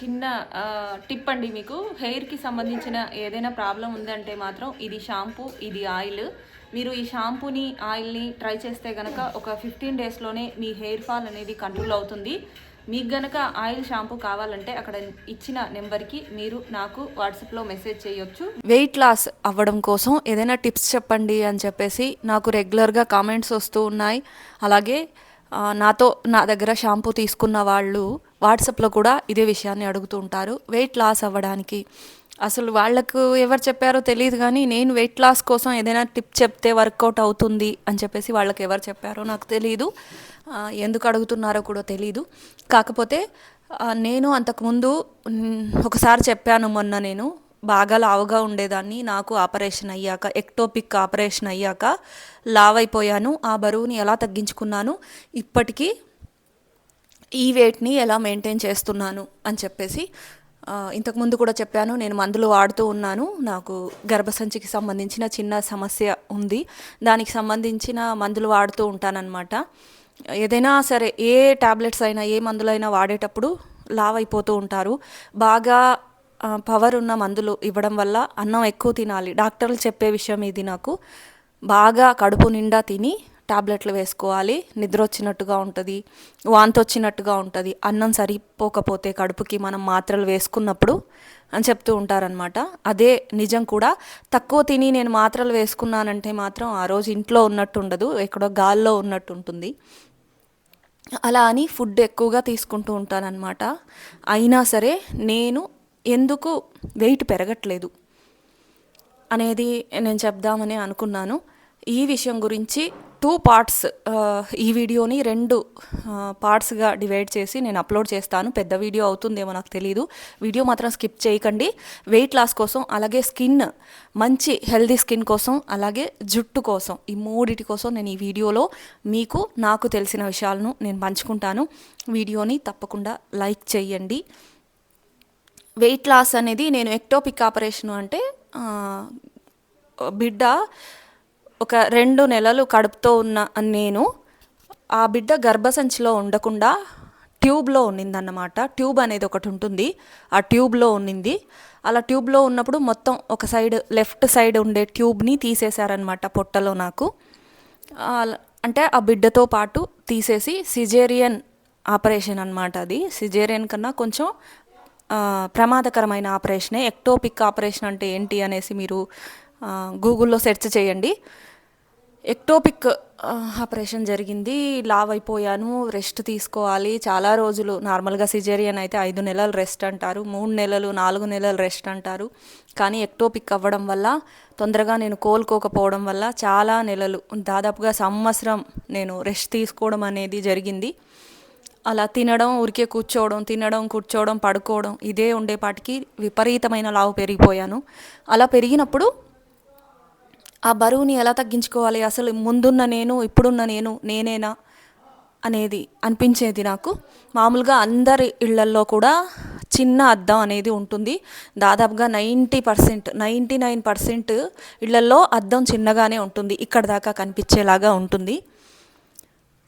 చిన్న టిప్ అండి మీకు. హెయిర్కి సంబంధించిన ఏదైనా ప్రాబ్లం ఉందంటే మాత్రం ఇది షాంపూ ఇది ఆయిల్. మీరు ఈ షాంపూని ఆయిల్ని ట్రై చేస్తే కనుక ఒక ఫిఫ్టీన్ డేస్లోనే మీ హెయిర్ ఫాల్ అనేది కంట్రోల్ అవుతుంది. మీకు గనక ఆయిల్ షాంపూ కావాలంటే అక్కడ ఇచ్చిన నెంబర్కి మీరు నాకు వాట్సాప్లో మెసేజ్ చేయొచ్చు. వెయిట్ లాస్ అవ్వడం కోసం ఏదైనా టిప్స్ చెప్పండి అని చెప్పేసి నాకు రెగ్యులర్గా కామెంట్స్ వస్తూ ఉన్నాయి. అలాగే నాతో నా దగ్గర షాంపూ తీసుకున్న వాళ్ళు వాట్సాప్లో కూడా ఇదే విషయాన్ని అడుగుతూ ఉంటారు. వెయిట్ లాస్ అవ్వడానికి. అసలు వాళ్ళకు ఎవరు చెప్పారో తెలియదు కానీ నేను వెయిట్ లాస్ కోసం ఏదైనా టిప్ చెప్తే వర్కౌట్ అవుతుంది అని చెప్పేసి వాళ్ళకి ఎవరు చెప్పారో నాకు తెలియదు ఎందుకు అడుగుతున్నారో కూడా తెలియదు కాకపోతే నేను అంతకుముందు ఒకసారి చెప్పాను మొన్న నేను బాగా లావుగా ఉండేదాన్ని నాకు ఆపరేషన్ అయ్యాక ఎక్టోపిక్ ఆపరేషన్ అయ్యాక లావైపోయాను ఆ బరువుని ఎలా తగ్గించుకున్నాను ఇప్పటికీ ఈ వెయిట్ని ఎలా మెయింటైన్ చేస్తున్నాను అని చెప్పేసి ఇంతకుముందు కూడా చెప్పాను నేను మందులు వాడుతూ ఉన్నాను. నాకు గర్భసంచికి సంబంధించిన చిన్న సమస్య ఉంది. దానికి సంబంధించిన మందులు వాడుతూ ఉంటానన్నమాట. ఏదైనా సరే ఏ టాబ్లెట్స్ అయినా ఏ మందులైనా వాడేటప్పుడు లావ్ అయిపోతూ ఉంటారు. బాగా పవర్ ఉన్న మందులు ఇవ్వడం వల్ల అన్నం ఎక్కువ తినాలి. డాక్టర్లు చెప్పే విషయం ఇది నాకు. బాగా కడుపు నిండా తిని ట్యాబ్లెట్లు వేసుకోవాలి. నిద్ర వచ్చినట్టుగా ఉంటుంది. వాంతి వచ్చినట్టుగా ఉంటుంది. అన్నం సరిపోకపోతే కడుపుకి మనం మాత్రలు వేసుకున్నప్పుడు అని చెప్తూ ఉంటారనమాట అదే నిజం కూడా. తక్కువ తిని నేను మాత్రలు వేసుకున్నానంటే మాత్రం ఆ రోజు ఇంట్లో ఉన్నట్టు ఉండదు. ఎక్కడో గాల్లో ఉన్నట్టు ఉంటుంది. అలా అని ఫుడ్ ఎక్కువగా తీసుకుంటూ ఉంటానన్నమాట. అయినా సరే నేను ఎందుకు వెయిట్ పెరగట్లేదు అనేది నేను చెప్దామని అనుకున్నాను. ఈ విషయం గురించి టూ పార్ట్స్ ఈ వీడియోని రెండు పార్ట్స్గా డివైడ్ చేసి నేను అప్లోడ్ చేస్తాను. పెద్ద వీడియో అవుతుందేమో నాకు తెలియదు వీడియో మాత్రం స్కిప్ చేయకండి. వెయిట్ లాస్ కోసం అలాగే స్కిన్ మంచి హెల్దీ స్కిన్ కోసం అలాగే జుట్టు కోసం ఈ మూడిటి కోసం నేను ఈ వీడియోలో మీకు నాకు తెలిసిన విషయాలను నేను పంచుకుంటాను. వీడియోని తప్పకుండా లైక్ చేయండి. వెయిట్ లాస్ అనేది నేను ఎక్టోపిక్ ఆపరేషన్ అంటే బిడ్డ ఒక రెండు నెలలు కడుపుతో ఉన్న నేను ఆ బిడ్డ గర్భసంచిలో ఉండకుండా ట్యూబ్లో ఉన్నిందన్నమాట. ట్యూబ్ అనేది ఒకటి ఉంటుంది. ఆ ట్యూబ్లో ఉన్నింది. అలా ట్యూబ్లో ఉన్నప్పుడు మొత్తం ఒక సైడ్ లెఫ్ట్ సైడ్ ఉండే ట్యూబ్ని తీసేశారనమాట పొట్టలో నాకు. అంటే ఆ బిడ్డతో పాటు తీసేసి సిజేరియన్ ఆపరేషన్ అనమాట అది. సిజేరియన్ కన్నా కొంచెం ప్రమాదకరమైన ఆపరేషనే. ఎక్టోపిక్ ఆపరేషన్ అంటే ఏంటి అనేసి మీరు గూగుల్లో సెర్చ్ చేయండి. ఎక్టోపిక్ ఆపరేషన్ జరిగింది. లావ్ అయిపోయాను రెస్ట్ తీసుకోవాలి. చాలా రోజులు నార్మల్గా సిజేరియన్ అయితే ఐదు నెలలు రెస్ట్ అంటారు. మూడు నెలలు నాలుగు నెలలు రెస్ట్ అంటారు. కానీ ఎక్టోపిక్ అవ్వడం వల్ల తొందరగా నేను కోలుకోకపోవడం వల్ల చాలా నెలలు దాదాపుగా సంవత్సరం నేను రెస్ట్ తీసుకోవడం అనేది జరిగింది. అలా తినడం ఊరికే కూర్చోవడం తినడం కూర్చోవడం పడుకోవడం ఇదే ఉండేపాటికి విపరీతమైన లావు పెరిగిపోయాను. అలా పెరిగినప్పుడు ఆ బరువుని ఎలా తగ్గించుకోవాలి? అసలు ముందున్న నేను ఇప్పుడున్న నేను నేనేనా? అనేది అనిపించేది నాకు. మామూలుగా అందరి ఇళ్ళల్లో కూడా చిన్న అద్దం అనేది ఉంటుంది. దాదాపుగా ninety percent ninety nine percent ఇళ్ళల్లో అద్దం చిన్నగానే ఉంటుంది. ఇక్కడ దాకా కనిపించేలాగా ఉంటుంది.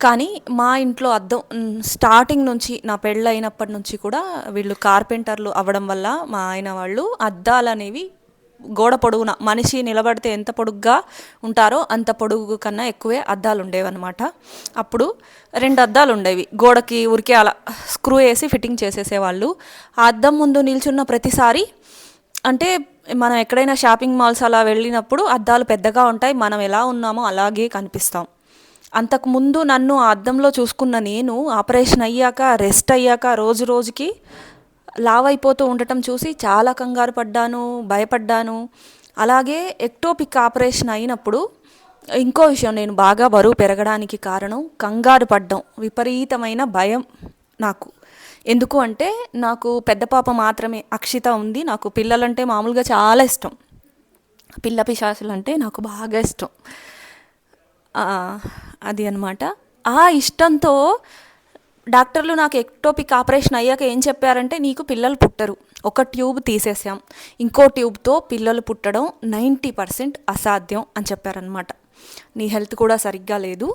కానీ మా ఇంట్లో అద్దం స్టార్టింగ్ నుంచి నా పెళ్ళి అయినప్పటి నుంచి కూడా వీళ్ళు కార్పెంటర్లు అవ్వడం వల్ల మా ఆయన వాళ్ళు అద్దాలు అనేవి గోడ పొడవున మనిషి నిలబడితే ఎంత పొడుగ్గా ఉంటారో అంత పొడుగు కన్నా ఎక్కువే అద్దాలు ఉండేవన్నమాట. అప్పుడు రెండు అద్దాలు ఉండేవి. గోడకి ఉరికే అలా స్క్రూ వేసి ఫిట్టింగ్ చేసేసేవాళ్ళు. ఆ అద్దం ముందు నిల్చున్న ప్రతిసారి అంటే మనం ఎక్కడైనా షాపింగ్ మాల్స్ అలా వెళ్ళినప్పుడు అద్దాలు పెద్దగా ఉంటాయి. మనం ఎలా ఉన్నామో అలాగే కనిపిస్తాం. అంతకుముందు నన్ను ఆ అద్దంలో చూసుకున్న నేను ఆపరేషన్ అయ్యాక రెస్ట్ అయ్యాక రోజు రోజుకి లావ్ అయిపోతూ ఉండటం చూసి చాలా కంగారు పడ్డాను భయపడ్డాను. అలాగే ఎక్టోపిక్ ఆపరేషన్ అయినప్పుడు ఇంకో విషయం నేను బాగా బరువు పెరగడానికి కారణం కంగారు పడ్డం విపరీతమైన భయం నాకు. ఎందుకు అంటే నాకు పెద్ద పాప మాత్రమే అక్షిత ఉంది. నాకు పిల్లలంటే మామూలుగా చాలా ఇష్టం. పిల్ల పిశాసులు అంటే నాకు బాగా ఇష్టం. అది అనమాట ఆ ఇష్టంతో డాక్టర్లు నాకు ఎక్టోపిక్ ఆపరేషన్ అయ్యాక ఏం చెప్పారంటే నీకు పిల్లలు పుట్టరు. ఒక ట్యూబ్ తీసేసాం. ఇంకో ట్యూబ్తో పిల్లలు పుట్టడం నైంటీ పర్సెంట్ అసాధ్యం అని చెప్పారనమాట నీ హెల్త్ కూడా సరిగ్గా లేదు.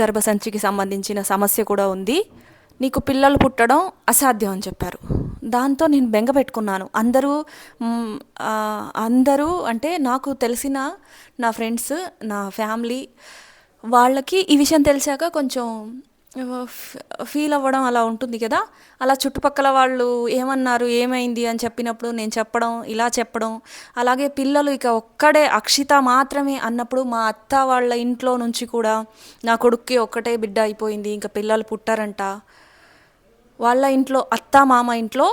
గర్భసంచికి సంబంధించిన సమస్య కూడా ఉంది. నీకు పిల్లలు పుట్టడం అసాధ్యం అని చెప్పారు. దాంతో నేను బెంగ పెట్టుకున్నాను. అందరూ అందరూ అంటే నాకు తెలిసిన నా ఫ్రెండ్స్ నా ఫ్యామిలీ వాళ్ళకి ఈ విషయం తెలిసాక కొంచెం ఫీల్ అవ్వడం అలా ఉంటుంది కదా. అలా చుట్టుపక్కల వాళ్ళు ఏమన్నారు ఏమైంది అని చెప్పినప్పుడు నేను చెప్పడం ఇలా చెప్పడం. అలాగే పిల్లలు ఇక ఒక్కడే అక్షిత మాత్రమే అన్నప్పుడు మా అత్త వాళ్ళ ఇంట్లో నుంచి కూడా నా కొడుక్కి ఒక్కటే బిడ్డ అయిపోయింది ఇంకా పిల్లలు పుట్టారంట. వాళ్ళ ఇంట్లో అత్త మామ ఇంట్లో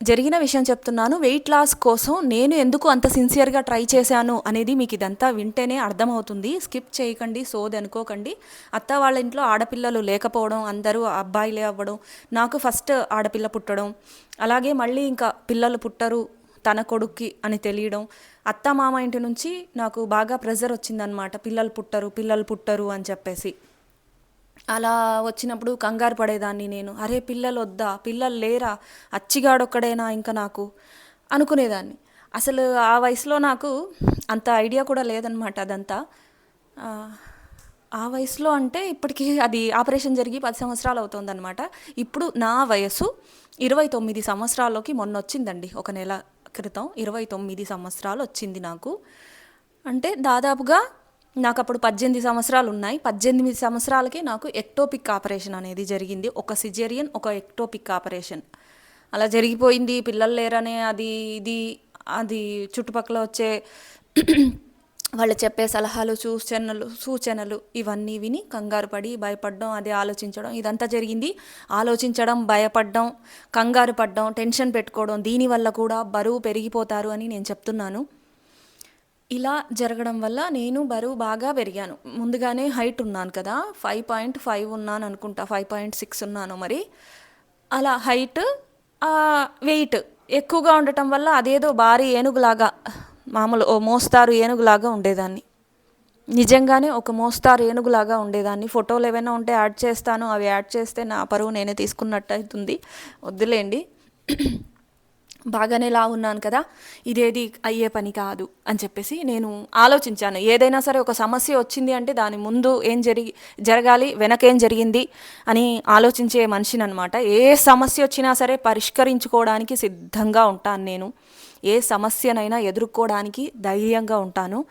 జరిగిన విషయం చెప్తున్నాను. వెయిట్ లాస్ కోసం నేను ఎందుకు అంత సిన్సియర్గా ట్రై చేశాను అనేది మీకు ఇదంతా వింటేనే అర్థమవుతుంది. స్కిప్ చేయకండి సోది అనుకోకండి. అత్త వాళ్ళ ఇంట్లో ఆడపిల్లలు లేకపోవడం అందరూ అబ్బాయిలే అవ్వడం నాకు ఫస్ట్ ఆడపిల్ల పుట్టడం అలాగే మళ్ళీ ఇంకా పిల్లలు పుట్టరు తన కొడుక్కి అని తెలియడం. అత్త మామ ఇంటి నుంచి నాకు బాగా ప్రెజర్ వచ్చిందనమాట పిల్లలు పుట్టరు పిల్లలు పుట్టరు అని చెప్పేసి. అలా వచ్చినప్పుడు కంగారు పడేదాన్ని నేను. అరే పిల్లలు వద్దా పిల్లలు లేరా? అచ్చిగాడొక్కడేనా ఇంకా నాకు? అనుకునేదాన్ని. అసలు ఆ వయసులో నాకు అంత ఐడియా కూడా లేదనమాట అదంతా. ఆ, వయసులో అంటే ఇప్పటికీ అది ఆపరేషన్ జరిగి పది సంవత్సరాలు అవుతుందన్నమాట. ఇప్పుడు నా వయసు ఇరవై తొమ్మిది సంవత్సరాల్లోకి మొన్న వచ్చిందండి ఒక నెల క్రితం. ఇరవై తొమ్మిది సంవత్సరాలు వచ్చింది నాకు. అంటే దాదాపుగా నాకు అప్పుడు పద్దెనిమిది సంవత్సరాలు ఉన్నాయి పద్దెనిమిది సంవత్సరాలకి నాకు ఎక్టోపిక్ ఆపరేషన్ అనేది జరిగింది. ఒక సిజేరియన్ ఒక ఎక్టోపిక్ ఆపరేషన్ అలా జరిగిపోయింది. పిల్లలు లేరనే అది ఇది అది చుట్టుపక్కల వచ్చే వాళ్ళు చెప్పే సలహాలు సూచనలు సూచనలు ఇవన్నీ విని కంగారు పడి భయపడడం అది ఆలోచించడం ఇదంతా జరిగింది. ఆలోచించడం భయపడడం కంగారు పడడం టెన్షన్ పెట్టుకోవడం దీనివల్ల కూడా బరువు పెరిగిపోతారు అని నేను చెప్తున్నాను. ఇలా జరగడం వల్ల నేను బరువు బాగా పెరిగాను. ముందుగానే హైట్ ఉన్నాను కదా ఫైవ్ పాయింట్ ఫైవ్ ఉన్నాను అనుకుంటా ఫైవ్ పాయింట్ సిక్స్ ఉన్నాను మరి. అలా హైట్ వెయిట్ ఎక్కువగా ఉండటం వల్ల అదేదో భారీ ఏనుగులాగా మామూలు ఓ మోస్తారు ఏనుగులాగా ఉండేదాన్ని. నిజంగానే ఒక మోస్తారు ఏనుగులాగా ఉండేదాన్ని. ఫోటోలు ఏమైనా ఉంటే యాడ్ చేస్తాను అవి యాడ్ చేస్తే నా పరువు నేనే తీసుకున్నట్టు అవుతుంది. వద్దులేండి. బాగానే లా ఉన్నాను కదా ఇదేది అయ్యే పని కాదు అని చెప్పేసి నేను ఆలోచించాను. ఏదైనా సరే ఒక సమస్య వచ్చింది అంటే దాని ముందు ఏం జరిగి జరగాలి వెనకేం జరిగింది అని ఆలోచించే మనిషిని అనమాట ఏ సమస్య వచ్చినా సరే పరిష్కరించుకోవడానికి సిద్ధంగా ఉంటాను నేను. ఏ సమస్యనైనా ఎదుర్కోవడానికి ధైర్యంగా ఉంటాను.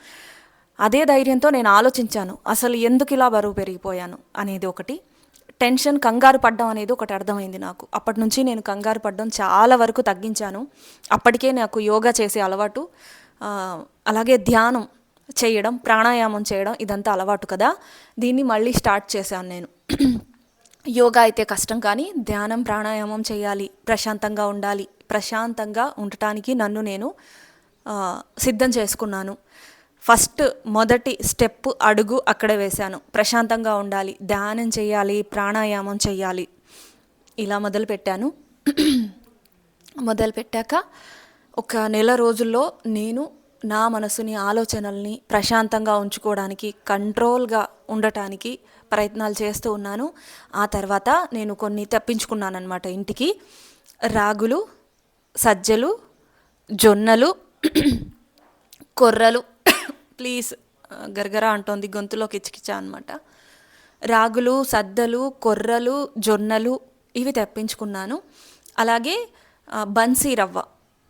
అదే ధైర్యంతో నేను ఆలోచించాను. అసలు ఎందుకు ఇలా బరువు పెరిగిపోయాను అనేది ఒకటి. టెన్షన్ కంగారు పడ్డం అనేది ఒకటి అర్థమైంది నాకు. అప్పటి నుంచి నేను కంగారు పడ్డం చాలా వరకు తగ్గించాను. అప్పటికే నాకు యోగా చేసే అలవాటు అలాగే ధ్యానం చేయడం ప్రాణాయామం చేయడం ఇదంతా అలవాటు కదా. దీన్ని మళ్ళీ స్టార్ట్ చేశాను నేను. యోగా అయితే కష్టం కానీ ధ్యానం ప్రాణాయామం చేయాలి. ప్రశాంతంగా ఉండాలి. ప్రశాంతంగా ఉండటానికి నన్ను నేను సిద్ధం చేసుకున్నాను. ఫస్ట్ మొదటి స్టెప్ అడుగు అక్కడే వేశాను. ప్రశాంతంగా ఉండాలి. ధ్యానం చేయాలి. ప్రాణాయామం చేయాలి. ఇలా మొదలుపెట్టాను మొదలుపెట్టాక ఒక నెల రోజుల్లో నేను నా మనసుని ఆలోచనల్ని ప్రశాంతంగా ఉంచుకోవడానికి కంట్రోల్గా ఉండటానికి ప్రయత్నాలు చేస్తూ ఉన్నాను. ఆ తర్వాత నేను కొన్ని తెప్పించుకున్నాను ఇంటికి. రాగులు సజ్జలు జొన్నలు కొర్రలు ప్లీజ్ గరగర అంటోంది గొంతులో కిచకిచ అనమాట రాగులు సద్దలు కొర్రలు జొన్నలు ఇవి తెప్పించుకున్నాను. అలాగే బన్సీ రవ్వ.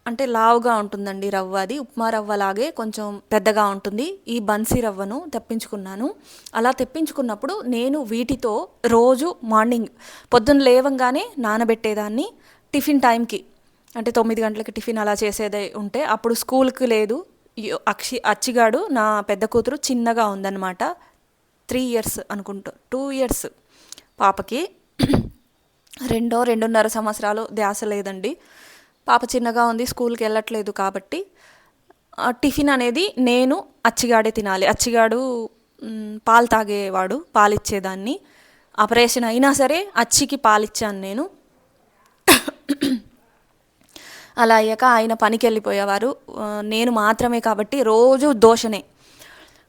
అంటే లావుగా ఉంటుందండి రవ్వ అది. ఉప్మా రవ్వ లాగే కొంచెం పెద్దగా ఉంటుంది. ఈ బన్సీ రవ్వను తెప్పించుకున్నాను. అలా తెప్పించుకున్నప్పుడు నేను వీటితో రోజు మార్నింగ్ పొద్దున్న లేవంగానే నానబెట్టేదాన్ని టిఫిన్ టైంకి. అంటే తొమ్మిది గంటలకి టిఫిన్ అలా చేసేదే ఉంటే అప్పుడు స్కూల్కి లేదు. అక్షి అచ్చిగాడు నా పెద్ద కూతురు చిన్నగా ఉందన్నమాట. త్రీ ఇయర్స్ అనుకుంటా టూ ఇయర్స్ పాపకి. రెండో రెండున్నర సంవత్సరాలు ధ్యాస లేదండి. పాప చిన్నగా ఉంది స్కూల్కి వెళ్ళట్లేదు కాబట్టి. టిఫిన్ అనేది నేను అచ్చిగాడే తినాలి. అచ్చిగాడు పాలు తాగేవాడు పాలిచ్చేదాన్ని. ఆపరేషన్ అయినా సరే అచ్చికి పాలిచ్చాను నేను. అలా అయ్యాక ఆయన పనికి వెళ్ళిపోయేవారు నేను మాత్రమే కాబట్టి రోజు దోశనే.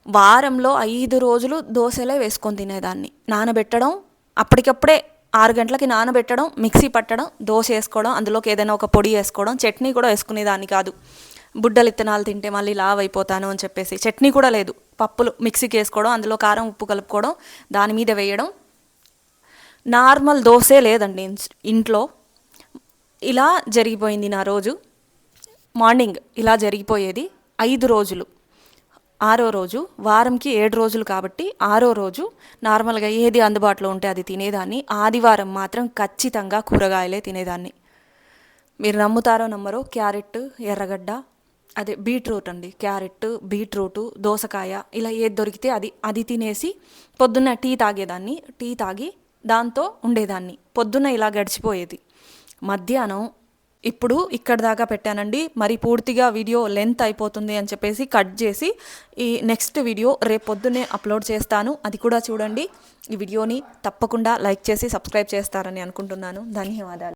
వారంలో ఐదు రోజులు దోశలే వేసుకొని తినేదాన్ని. నానబెట్టడం అప్పటికప్పుడే ఆరు గంటలకి నానబెట్టడం మిక్సీ పట్టడం దోశ వేసుకోవడం అందులోకి ఏదైనా ఒక పొడి వేసుకోవడం చట్నీ కూడా వేసుకునేదాన్ని కాదు. బుడ్డలు ఇత్తనాలు తింటే మళ్ళీ లావ్ అయిపోతాను అని చెప్పేసి. చట్నీ కూడా లేదు. పప్పులు మిక్సీకి వేసుకోవడం అందులో కారం ఉప్పు కలుపుకోవడం దాని మీద వేయడం. నార్మల్ దోశే లేదండి. ఇంట్లో ఇలా జరిగిపోయింది నా రోజు. మార్నింగ్ ఇలా జరిగిపోయేది ఐదు రోజులు. ఆరో రోజు వారంకి ఏడు రోజులు కాబట్టి ఆరో రోజు నార్మల్గా ఏది అందుబాటులో ఉంటే అది తినేదాన్ని. ఆదివారం మాత్రం ఖచ్చితంగా కూరగాయలే తినేదాన్ని. మీరు నమ్ముతారో నమ్మరో క్యారెట్ ఎర్రగడ్డ అదే బీట్రూట్ అండి. క్యారెట్ బీట్రూట్ దోసకాయ ఇలా ఏది దొరికితే అది అది తినేసి పొద్దున్న టీ తాగేదాన్ని. టీ తాగి దాంతో ఉండేదాన్ని. పొద్దున్న ఇలా గడిచిపోయేది. మధ్యాహ్నం ఇప్పుడు ఇక్కడ దాకా పెట్టానండి. మరి పూర్తిగా వీడియో లెంత్ అయిపోతుంది అని చెప్పేసి కట్ చేసి ఈ నెక్స్ట్ వీడియో రేపు పొద్దున్నే అప్లోడ్ చేస్తాను. అది కూడా చూడండి. ఈ వీడియోని తప్పకుండా లైక్ చేసి సబ్స్క్రైబ్ చేస్తారని అనుకుంటున్నాను. ధన్యవాదాలు.